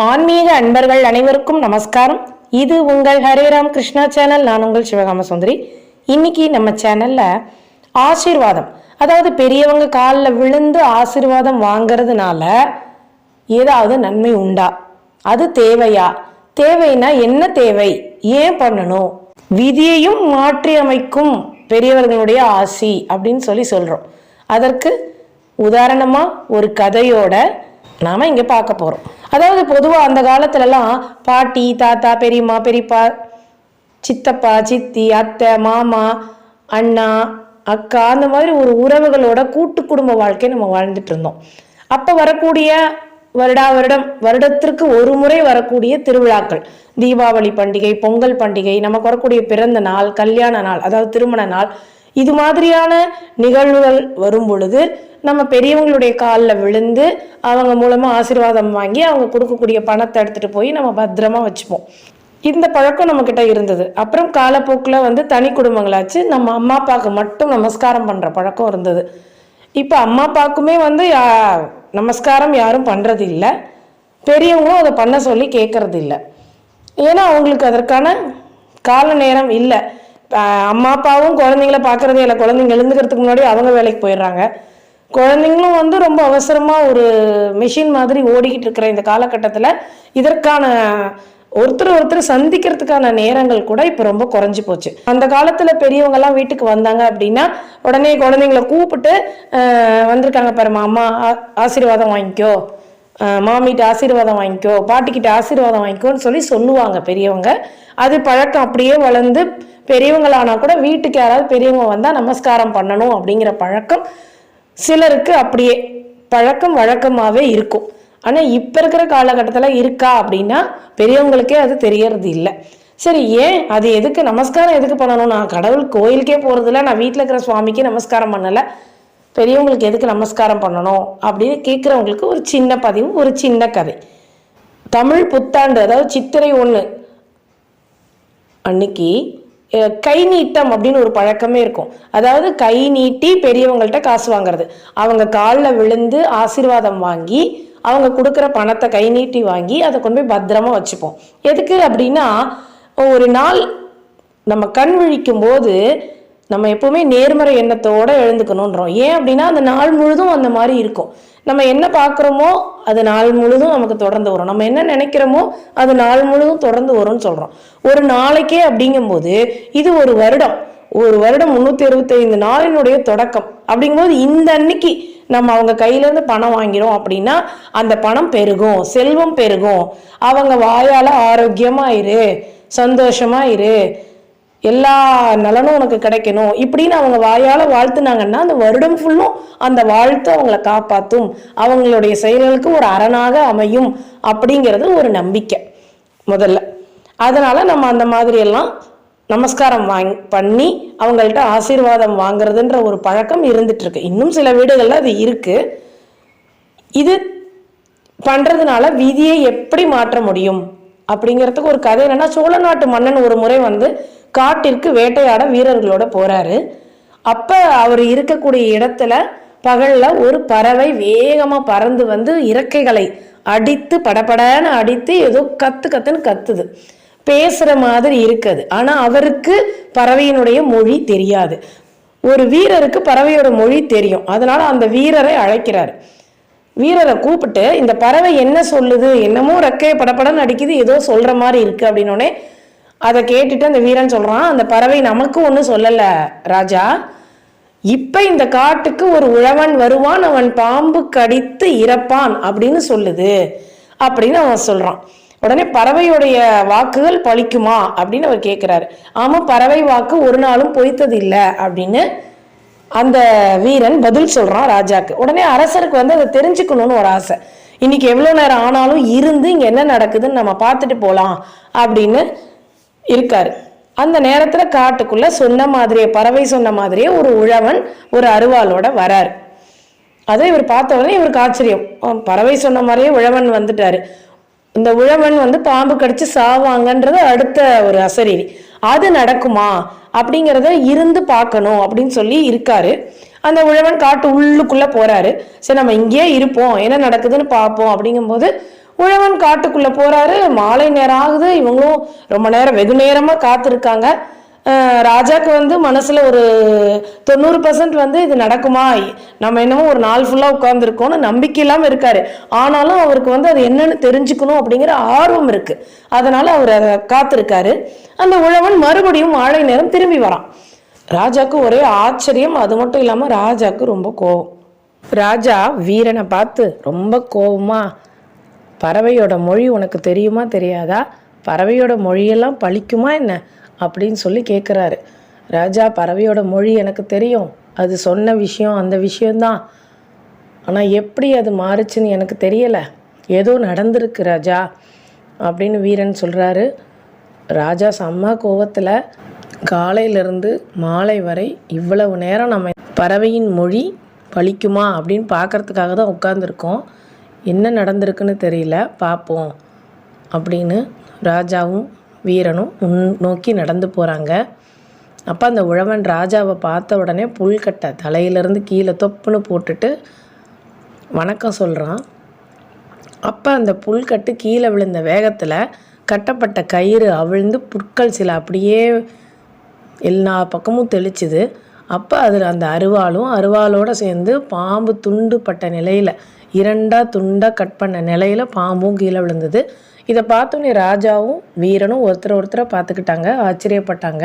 ஆன்மீக அன்பர்கள் அனைவருக்கும் நமஸ்காரம். இது உங்கள் ஹரேராம் கிருஷ்ணா சேனல். நான் உங்கள் சிவகாம சுந்தரி. இன்னைக்கு நம்ம சேனல்ல ஆசீர்வாதம். அதாவது பெரியவங்க காலில் விழுந்து ஆசீர்வாதம் வாங்குறதுனால ஏதாவது நன்மை உண்டா? அது தேவையா? தேவைன்னா என்ன தேவை? ஏன் பண்ணணும்? விதியையும் மாற்றி அமைக்கும் பெரியவர்களுடைய ஆசி அப்படின்னு சொல்லி சொல்றோம். அதற்கு உதாரணமா ஒரு கதையோட நாம் இங்கே பார்க்க போறோம். அதாவது பொதுவா அந்த காலத்துலலாம் பாட்டி தாத்தா பெரியம்மா பெரியப்பா சித்தப்பா சித்தி அத்தை மாமா அண்ணா அக்கா அந்த மாதிரி ஒரு உறவுகளோட கூட்டு குடும்ப வாழ்க்கை நம்ம வாழ்ந்துட்டு இருந்தோம். அப்போ வரக்கூடிய வருடா வருடம் வருடத்திற்கு ஒரு முறை வரக்கூடிய திருவிழாக்கள். தீபாவளி பண்டிகை பொங்கல் பண்டிகை நமக்கு வரக்கூடிய பிறந்த நாள் கல்யாண நாள் அதாவது திருமண நாள் இது மாதிரியான நிகழ்வுகள் வரும் பொழுது நம்ம பெரியவங்களுடைய காலில் விழுந்து அவங்க மூலமாக ஆசீர்வாதம் வாங்கி அவங்க கொடுக்கக்கூடிய பணத்தை எடுத்துகிட்டு போய் நம்ம பத்திரமா வச்சுப்போம். இந்த பழக்கம் நம்மக்கிட்ட இருந்தது. அப்புறம் காலப்போக்கில் வந்து தனி குடும்பங்களாச்சு. நம்ம அம்மா அப்பாவுக்கு மட்டும் நமஸ்காரம் பண்ணுற பழக்கம் இருந்தது. இப்போ அம்மா அப்பாவுக்குமே வந்து யா- நமஸ்காரம் யாரும் பண்ணுறது இல்லை. பெரியவங்களும் அதை பண்ண சொல்லி கேட்கறது இல்லை. ஏன்னா அவங்களுக்கு அதற்கான கால நேரம் இல்லை. அம்மா அப்பாவும் குழந்தைங்கள பார்க்கறதே இல்லை குழந்தைங்க எழுந்துக்கிறதுக்கு முன்னாடி அவங்க வேலைக்கு போயிடுறாங்க. குழந்தைங்களும் வந்து ரொம்ப அவசரமாக ஒரு மிஷின் மாதிரி ஓடிக்கிட்டு இருக்கிற இந்த காலகட்டத்தில் இதற்கான ஒருத்தர் ஒருத்தர் சந்திக்கிறதுக்கான நேரங்கள் கூட இப்போ ரொம்ப குறைஞ்சி போச்சு. அந்த காலத்தில் பெரியவங்கெல்லாம் வீட்டுக்கு வந்தாங்க அப்படின்னா உடனே குழந்தைங்கள கூப்பிட்டு வந்திருக்காங்க பாருமா அம்மா ஆ- ஆசீர்வாதம் வாங்கிக்கோ. மாமிகிட்ட ஆசீர்வாதம் வாங்கிக்கோ பாட்டிக்கிட்ட ஆசீர்வாதம் வாங்கிக்கோன்னு சொல்லி சொல்லுவாங்க பெரியவங்க. அது பழக்கம் அப்படியே வளர்ந்து பெரியவங்களானா கூட வீட்டுக்கு யாராவது பெரியவங்க வந்தால் நமஸ்காரம் பண்ணணும் அப்படிங்கிற பழக்கம் சிலருக்கு அப்படியே பழக்கம் வழக்கமாகவே இருக்கும். ஆனால் இப்போ இருக்கிற காலகட்டத்தில் இருக்கா அப்படின்னா பெரியவங்களுக்கே அது தெரியறது இல்லை. சரி ஏன்? அது எதுக்கு? நமஸ்காரம் எதுக்கு பண்ணணும்? நான் கடவுள் கோயிலுக்கே போகிறதில்ல நான் வீட்டில் இருக்கிற சுவாமிக்கு நமஸ்காரம் பண்ணலை. பெரியவங்களுக்கு எதுக்கு நமஸ்காரம் பண்ணணும் அப்படின்னு கேட்குறவங்களுக்கு ஒரு சின்ன பதிவு ஒரு சின்ன கதை. தமிழ் புத்தாண்டு அதாவது சித்திரை ஒன்று அன்னைக்கு கை நீட்டம் அப்படின்னு ஒரு பழக்கமே இருக்கும். அதாவது கை நீட்டி பெரியவங்கள்ட்ட காசு வாங்குறது. அவங்க காலில் விழுந்து ஆசீர்வாதம் வாங்கி அவங்க கொடுக்குற பணத்தை கை நீட்டி வாங்கி அதை கொண்டு போய் பத்திரமா வச்சுப்போம். எதுக்கு அப்படின்னா ஒரு நாள் நம்ம கண் விழிக்கும் போது நம்ம எப்பவுமே நேர்மறை எண்ணத்தோட எழுந்துக்கணுன்றோம் ஏன் அப்படின்னா அந்த நாள் முழுதும் அந்த மாதிரி இருக்கும். நம்ம என்ன பார்க்குறோமோ அது நாள் முழுதும் நமக்கு தொடர்ந்து வரும். நம்ம என்ன நினைக்கிறோமோ அது நாள் முழுதும் தொடர்ந்து வரும்னு சொல்கிறோம் ஒரு நாளைக்கே அப்படிங்கும்போது இது ஒரு வருடம். ஒரு வருடம் முந்நூற்றி அறுபத்தைந்து நாளினுடைய தொடக்கம். அப்படிங்கும்போது இந்த அன்னைக்கு நம்ம அவங்க கையிலேருந்து பணம் வாங்கிறோம் அப்படின்னா அந்த பணம் பெருகும். செல்வம் பெருகும். அவங்க வாயால் ஆரோக்கியமாக இரு சந்தோஷமாக இரு எல்லா நலனும் உனக்கு கிடைக்கணும். இப்படின்னு அவங்க வாயால் வாழ்த்துனாங்கன்னா அந்த வருடம் ஃபுல்லும் அந்த வாழ்த்து அவங்கள காப்பாற்றும் அவங்களுடைய செயல்களுக்கு ஒரு அரணாக அமையும் அப்படிங்கிறது ஒரு நம்பிக்கை முதல்ல. அதனால் நம்ம அந்த மாதிரி எல்லாம் நமஸ்காரம் வாங் பண்ணி அவங்கள்ட்ட ஆசீர்வாதம் வாங்குறதுன்ற ஒரு பழக்கம் இருந்துட்டு இருக்கு இன்னும் சில வீடுகளில் அது இருக்கு. இது பண்ணுறதுனால வீதியை எப்படி மாற்ற முடியும்? அப்படிங்கிறதுக்கு ஒரு கதை என்னன்னா சோழ நாட்டு மன்னன் ஒரு முறை வந்து காட்டிற்கு வேட்டையாட வீரர்களோட போறாரு. அப்ப அவர் இருக்கக்கூடிய இடத்துல பகலில் ஒரு பறவை வேகமா பறந்து வந்து இறக்கைகளை அடித்து படபடன்னு அடித்து ஏதோ கத்து கத்துன்னு கத்துது. பேசுற மாதிரி இருக்குது. ஆனா அவருக்கு பறவையினுடைய மொழி தெரியாது. ஒரு வீரருக்கு பறவையோட மொழி தெரியும். அதனால அந்த வீரரை அழைக்கிறாரு. வீரரை கூப்பிட்டு இந்த பறவை என்ன சொல்லுது என்னமோ ரெக்கையை படப்படன்னு அடிக்குது ஏதோ சொல்ற மாதிரி இருக்கு அப்படின்னோடனே அதை கேட்டுட்டு அந்த வீரன் சொல்றான் அந்த பறவை நமக்கு ஒன்றும் சொல்லலை ராஜா. இப்போ இந்த காட்டுக்கு ஒரு உழவன் வருவான் அவன் பாம்பு கடித்து இறப்பான் அப்படின்னு சொல்லுது அப்படின்னு அவன் சொல்றான். உடனே பறவையுடைய வாக்குகள் பழிக்குமா அப்படின்னு அவர் கேட்குறாரு ஆமாம் பறவை வாக்கு ஒரு நாளும் பொய்த்தது இல்லை அப்படின்னு அந்த வீரன் பதில் சொல்றான் ராஜாக்கு. உடனே அரசருக்கு வந்து அதை தெரிஞ்சுக்கணும்னு ஒரு ஆசை. இன்னைக்கு எவ்வளவு நேரம் ஆனாலும் இருந்து இங்க என்ன நடக்குதுன்னு நம்ம பார்த்துட்டு போலாம் அப்படின்னு இருக்காரு. அந்த நேரத்துல காட்டுக்குள்ள சொன்ன மாதிரியே பறவை சொன்ன மாதிரியே ஒரு உழவன் ஒரு அருவாளோட வராரு. அதை இவர் பார்த்த உடனே இவருக்கு ஆச்சரியம். பறவை சொன்ன மாதிரியே உழவன் வந்துட்டாரு. இந்த உழவன் வந்து பாம்பு கடிச்சு சாவாங்கன்றது அடுத்த ஒரு அசரீரி. அது நடக்குமா அப்படிங்கிறத இருந்து பார்க்கணும் அப்படின்னு சொல்லி இருக்காரு. அந்த உழவன் காட்டு உள்ளுக்குள்ளே போறாரு. சரி நம்ம இங்கேயே இருப்போம். என்ன நடக்குதுன்னு பார்ப்போம் அப்படிங்கும்போது உழவன் காட்டுக்குள்ளே போறாரு. மாலை நேரம் ஆகுது. இவங்களும் ரொம்ப நேரம் வெகு நேரமாக காத்திருக்காங்க. ராஜாக்கு வந்து மனசில் ஒரு தொண்ணூறு பர்சன்ட் வந்து இது நடக்குமா நம்ம என்னமோ ஒரு நாள் ஃபுல்லாக உட்காந்துருக்கோம்னு நம்பிக்கை இல்லாமல் இருக்காரு. ஆனாலும் அவருக்கு வந்து அது என்னன்னு தெரிஞ்சுக்கணும் அப்படிங்கிற ஆர்வம் இருக்கு. அதனால அவர் அதை காத்திருக்காரு. அந்த உழவன் மறுபடியும் மாலை நேரம் திரும்பி வரான். ராஜாக்கு ஒரே ஆச்சரியம். அது மட்டும் இல்லாமல் ராஜாக்கு ரொம்ப கோவம். ராஜா வீரனை பார்த்து ரொம்ப கோவமா? பறவையோட மொழி உனக்கு தெரியுமா தெரியாதா? பறவையோட மொழியெல்லாம் பழிக்குமா என்ன? அப்படின்னு சொல்லி கேட்குறாரு ராஜா பறவையோட மொழி எனக்கு தெரியும். அது சொன்ன விஷயம் அந்த விஷயந்தான் ஆனால் எப்படி அது மாறுச்சுன்னு எனக்கு தெரியலை. ஏதோ நடந்திருக்கு ராஜா அப்படின்னு வீரன் சொல்கிறாரு ராஜா செம்ம கோவத்தில் காலையிலிருந்து மாலை வரை இவ்வளவு நேரம் நம்ம பறவையின் மொழி பழிக்குமா அப்படின்னு பார்க்கறதுக்காக தான் உட்காந்துருக்கோம் என்ன நடந்திருக்குன்னு தெரியல பார்ப்போம் அப்படின்னு ராஜாவும் வீரனும் முன் நோக்கி நடந்து போகிறாங்க அப்போ அந்த உழவன் ராஜாவை பார்த்த உடனே புல்கட்டை தலையிலேருந்து கீழே தொப்புன்னு போட்டுட்டு வணக்கம் சொல்கிறான் அப்போ அந்த புல்கட்டு கீழே விழுந்த வேகத்தில் கட்டப்பட்ட கயிறு அவிழ்ந்து புற்கள் சில அப்படியே எல்லா பக்கமும் தெளிச்சுது. அப்போ அதில் அந்த அருவாளும் அருவாளோடு சேர்ந்து பாம்பு துண்டுப்பட்ட நிலையில் இரண்டாக துண்டாக கட் பண்ண நிலையில் பாம்பும் கீழே விழுந்தது. இதை பார்த்தோன்னே ராஜாவும் வீரனும் ஒருத்தரை ஒருத்தரை பார்த்துக்கிட்டாங்க ஆச்சரியப்பட்டாங்க.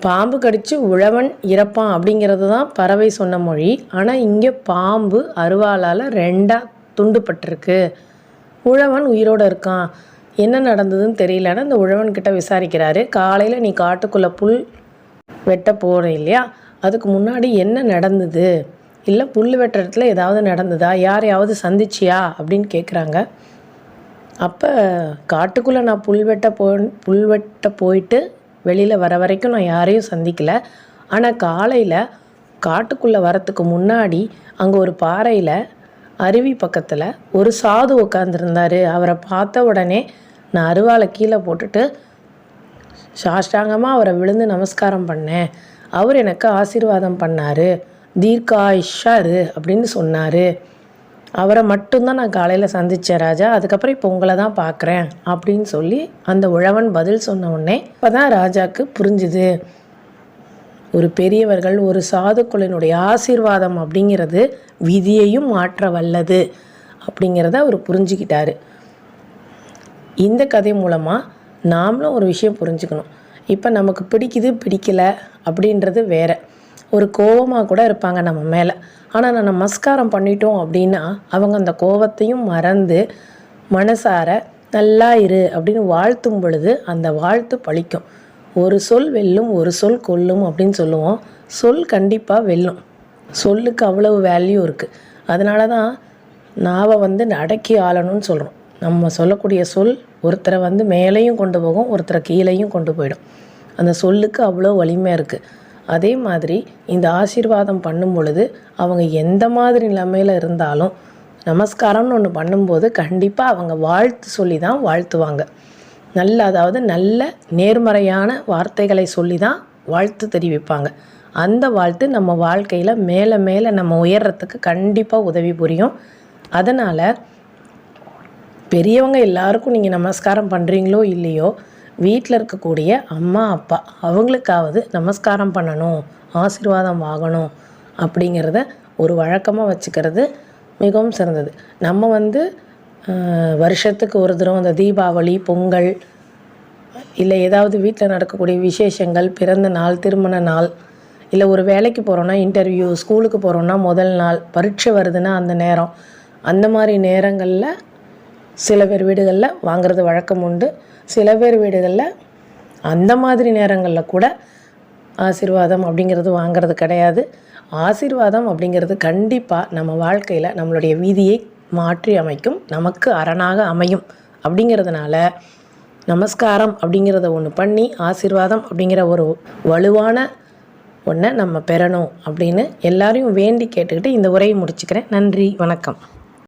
பாம்பு கடித்து உழவன் இறப்பான் அப்படிங்கிறது தான் பறவை சொன்ன மொழி. ஆனால் இங்கே பாம்பு அருவாளால் ரெண்டாக துண்டுபட்டிருக்கு. உழவன் உயிரோடு இருக்கான். என்ன நடந்ததுன்னு தெரியலன்னு அந்த உழவன்கிட்ட விசாரிக்கிறாரு. காலையில் நீ காட்டுக்குள்ளே புல் வெட்ட போகிற இல்லையா? அதுக்கு முன்னாடி என்ன நடந்தது? இல்லை புல் வெட்டுற இடத்துல ஏதாவது நடந்ததா? யாரையாவது சந்திச்சியா? அப்படின்னு கேட்குறாங்க அப்போ காட்டுக்குள்ளே நான் புல் வெட்ட போ புல் வெட்ட போயிட்டு வெளியில் வர வரைக்கும் நான் யாரையும் சந்திக்கல. ஆனால் காலையில் காட்டுக்குள்ளே வரத்துக்கு முன்னாடி அங்கே ஒரு பாறையில் அருவி பக்கத்தில் ஒரு சாது உட்காந்துருந்தாரு அவரை பார்த்த உடனே நான் அருவாளை கீழே போட்டுட்டு சாஷ்டாங்கமாக அவரை விழுந்து நமஸ்காரம் பண்ணேன். அவர் எனக்கு ஆசீர்வாதம் பண்ணார். தீர்க்காயுஷாரு அப்படின்னு சொன்னார். அவரை மட்டும்தான் நான் காலையில் சந்தித்தேன் ராஜா. அதுக்கப்புறம் இப்போ உங்களை தான் பார்க்குறேன் அப்படின்னு சொல்லி அந்த உழவன் பதில் சொன்ன உடனே இப்போ தான் ராஜாவுக்கு புரிஞ்சுது. ஒரு பெரியவர்கள் ஒரு சாதுக்களினுடைய ஆசீர்வாதம் அப்படிங்கிறது விதியையும் மாற்ற வல்லது அப்படிங்கிறத அவர் புரிஞ்சுக்கிட்டாரு. இந்த கதை மூலமாக நாமளும் ஒரு விஷயம் புரிஞ்சுக்கணும். இப்போ நமக்கு பிடிக்குது பிடிக்கல அப்படின்றது வேறு. ஒரு கோவமாக கூட இருப்பாங்க நம்ம மேலே. ஆனால் நான் நமஸ்காரம் பண்ணிட்டோம் அப்படின்னா அவங்க அந்த கோவத்தையும் மறந்து மனசார நல்லா இரு அப்படின்னு வாழ்த்தும் பொழுது அந்த வாழ்த்து பழிக்கும். ஒரு சொல் வெல்லும் ஒரு சொல் கொல்லும் அப்படின்னு சொல்லுவோம். சொல் கண்டிப்பாக வெல்லும். சொல்லுக்கு அவ்வளவு வேல்யூ இருக்குது அதனால தான் நாவை வந்து அடக்கி ஆளணும்னு சொல்கிறோம் நம்ம சொல்லக்கூடிய சொல் ஒருத்தரை வந்து மேலேயும் கொண்டு போகும் ஒருத்தரை கீழேயும் கொண்டு போயிடும். அந்த சொல்லுக்கு அவ்வளோ வலிமை இருக்குது அதே மாதிரி இந்த ஆசீர்வாதம் பண்ணும் பொழுது அவங்க எந்த மாதிரி நிலைமையில் இருந்தாலும் நமஸ்காரம்னு ஒன்று பண்ணும்போது கண்டிப்பாக அவங்க வாழ்த்து சொல்லி தான் வாழ்த்துவாங்க. நல்ல அதாவது நல்ல நேர்மறையான வார்த்தைகளை சொல்லி தான் வாழ்த்து தெரிவிப்பாங்க. அந்த வாழ்த்து நம்ம வாழ்க்கையில் மேலே மேலே நம்ம உயர்றதுக்கு கண்டிப்பாக உதவி புரியும். அதனால் பெரியவங்க எல்லாருக்கும் நீங்கள் நமஸ்காரம் பண்ணுறீங்களோ இல்லையோ வீட்டில் இருக்கக்கூடிய அம்மா அப்பா அவங்களுக்காவது நமஸ்காரம் பண்ணணும் ஆசீர்வாதம் வாங்கணும் அப்படிங்கிறத ஒரு வழக்கமாக வச்சுக்கிறது மிகவும் சிறந்தது. நம்ம வந்து வருஷத்துக்கு ஒரு தரம் அந்த தீபாவளி பொங்கல் இல்லை ஏதாவது வீட்டில் நடக்கக்கூடிய விசேஷங்கள் பிறந்த நாள் திருமண நாள் இல்லை ஒரு வேலைக்கு போகிறோன்னா இன்டர்வியூ ஸ்கூலுக்கு போகிறோன்னா முதல் நாள் பரீட்சை வருதுன்னா அந்த நேரம். அந்த மாதிரி நேரங்களில் சில பேர் வீடுகளில் வாங்குறது வழக்கம் உண்டு. சில பேர் வீடுகளில் அந்த மாதிரி நேரங்களில் கூட ஆசீர்வாதம் அப்படிங்கிறது வாங்கிறது கிடையாது. ஆசீர்வாதம் அப்படிங்கிறது கண்டிப்பாக நம்ம வாழ்க்கையில் நம்மளுடைய வீதியை மாற்றி அமைக்கும். நமக்கு அரணாக அமையும். அப்படிங்கிறதுனால நமஸ்காரம் அப்படிங்கிறத ஒன்று பண்ணி ஆசீர்வாதம் அப்படிங்கிற ஒரு வலுவான ஒன்றை நம்ம பெறணும் அப்படின்னு எல்லாரையும் வேண்டி கேட்டுக்கிட்டு இந்த உரையை முடிச்சுக்கிறேன். நன்றி. வணக்கம்.